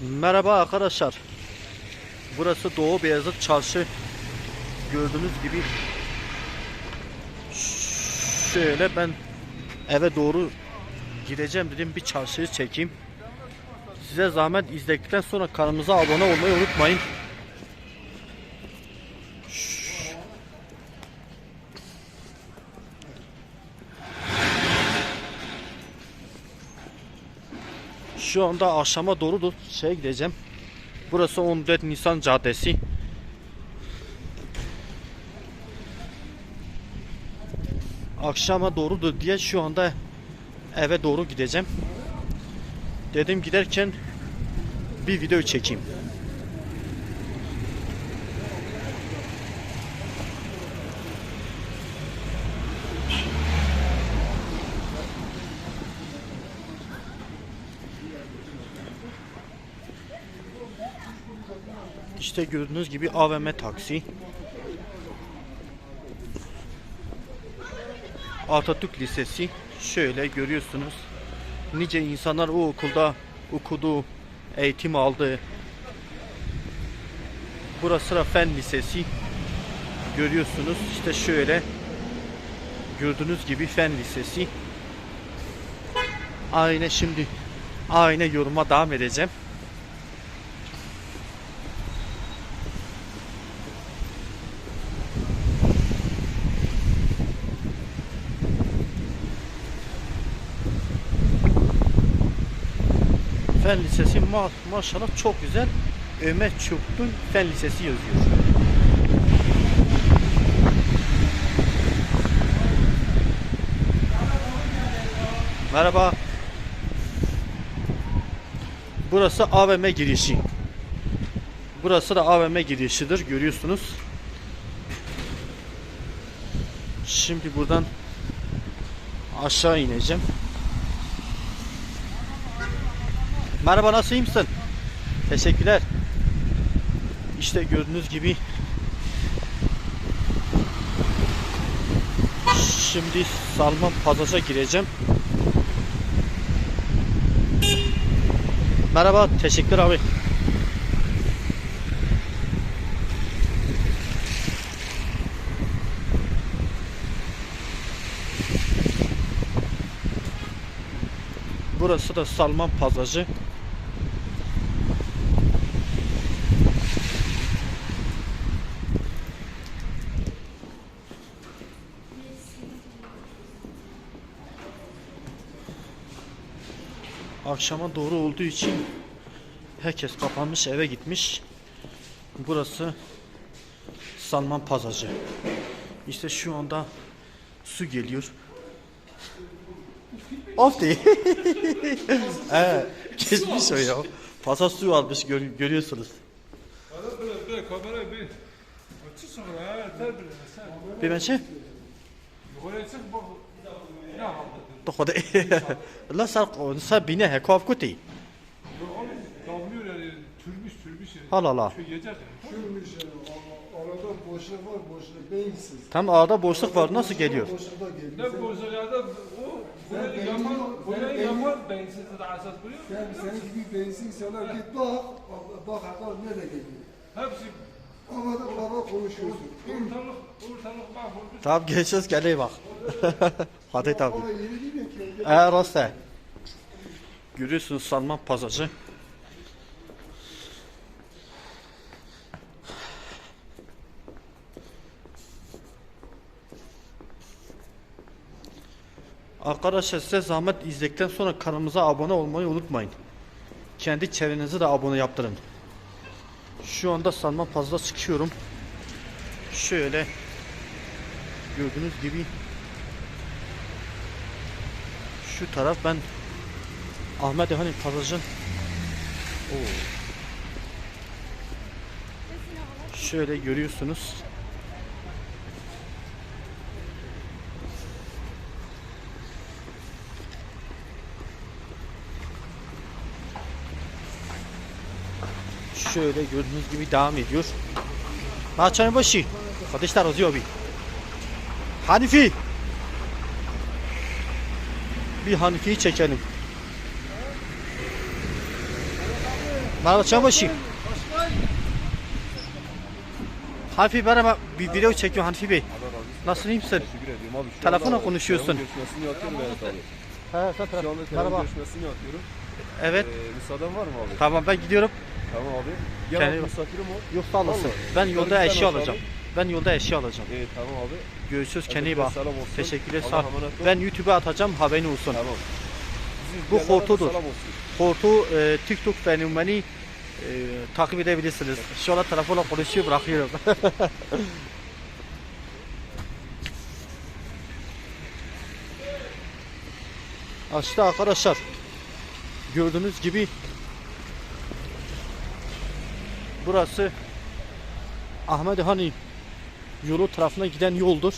Merhaba arkadaşlar. Burası Doğu Beyazıt Çarşı. Gördüğünüz gibi şöyle ben eve doğru gideceğim dedim bir çarşıyı çekeyim. Size zahmet izledikten sonra kanalımıza abone olmayı unutmayın. Şu anda akşama doğrudur. Şeye gideceğim. Burası 14 Nisan Caddesi. Akşama doğrudur diye şu anda eve doğru gideceğim. Dedim giderken bir video çekeyim. İşte gördüğünüz gibi AVM taksi. Atatürk Lisesi. Şöyle görüyorsunuz. Nice insanlar o okulda okudu, eğitim aldı. Burası da Fen Lisesi. Görüyorsunuz işte şöyle. Gördüğünüz gibi Fen Lisesi. Aynı şimdi aynı yoruma devam edeceğim. Fen Lisesi ma maşallah çok güzel. Ömer Çubuk'un Fen Lisesi yazıyor. Merhaba. Burası AVM girişi. Burası da AVM girişidir görüyorsunuz. Şimdi buradan aşağı ineceğim. Merhaba nasıl iyi misin? Teşekkürler. İşte gördüğünüz gibi Şimdi Salman Pazar'a gireceğim. Merhaba, teşekkür abi. Burası da Salman Pazarı. Akşama doğru olduğu için herkes kapanmış eve gitmiş. Burası Salman Pazarı. İşte şu anda su geliyor. Of değil. evet, kesmiş o ya. Pazar su almış gör- görüyorsunuz. Bir ben şey. Yukarıya çık. Ne yaptın? Toxoda. La sar sa bine he kov kuti. Yok oğlum damlıyor yani türbüş türbüş yani. Allah Allah. Şu yeter. Şuymuş yani, a- arada boşluk. Tam arada boşluk var. Nasıl geliyor? Geliyor. Hepsi Ama da baba konuşuyorsun. ortalık, ortalık mahvolmuş. Tamam geçeceğiz geliyor bak. Hadi ki? Eğer rastla. Görüyorsunuz Salman Pazarı. Arkadaşlar size zahmet izledikten sonra kanalımıza abone olmayı unutmayın. Kendi çevrenizi de abone yaptırın. Şu anda Salman Pazar'a çıkıyorum. Şöyle gördüğünüz gibi şu taraf ben Ahmet hani pazarcın Oo. Şöyle görüyorsunuz. Şöyle gördüğünüz gibi devam ediyor. Maçanın başı. Kardeşler razıyor bir. Hanifi. Bir Hanifi'yi çekelim. Merhaba Çabaşı. Hanifi merhaba bir video çekiyor Hanifi Bey. Nasılsın iyi misin? Telefona konuşuyorsun. He sen telefon Merhaba. Evet. Ee, müsaaden var mı abi? Tamam ben gidiyorum. Tamam abi. Gel Kendi- abi misafirim ol. Yok sağ olasın. Vallahi. Ben yolda sen eşya olsun alacağım. abi. Ben yolda eşya alacağım. Ee, tamam abi. Görüşürüz kendine iyi bak. selam olsun. Teşekkürler sağ ol. emanet ol. Ben YouTube'a atacağım haberin olsun. Tamam. Bu izleyenlere de hortudur. Selam olsun. Portu e, TikTok fenomeni e, takip edebilirsiniz. Şu anda telefonla konuşuyor bırakıyorum. işte arkadaşlar gördüğünüz gibi burası Ahmet Hani yolu tarafına giden yoldur.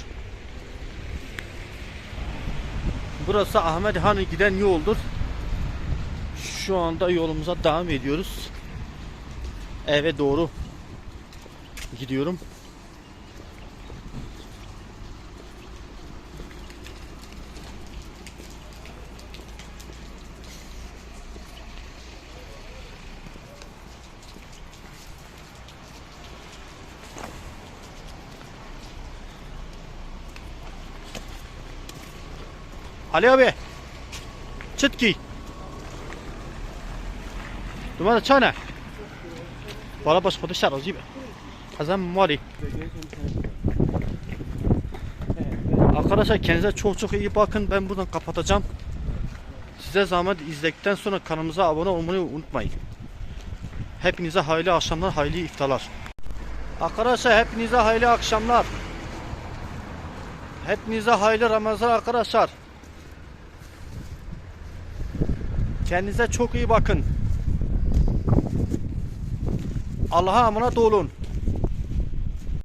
Burası Ahmet Hani giden yoldur. Şu anda yolumuza devam ediyoruz. Eve doğru gidiyorum. Ali abi. Çıt giy. Dumana çana. Valla baş kodu şar azibe. Kazan mali. Arkadaşlar kendinize çok çok iyi bakın. Ben buradan kapatacağım. Size zahmet izledikten sonra kanalımıza abone olmayı unutmayın. Hepinize hayırlı akşamlar, hayırlı iftarlar. Arkadaşlar hepinize hayırlı akşamlar. Hepinize hayırlı Ramazan arkadaşlar. Kendinize çok iyi bakın. Allah'a emanet olun.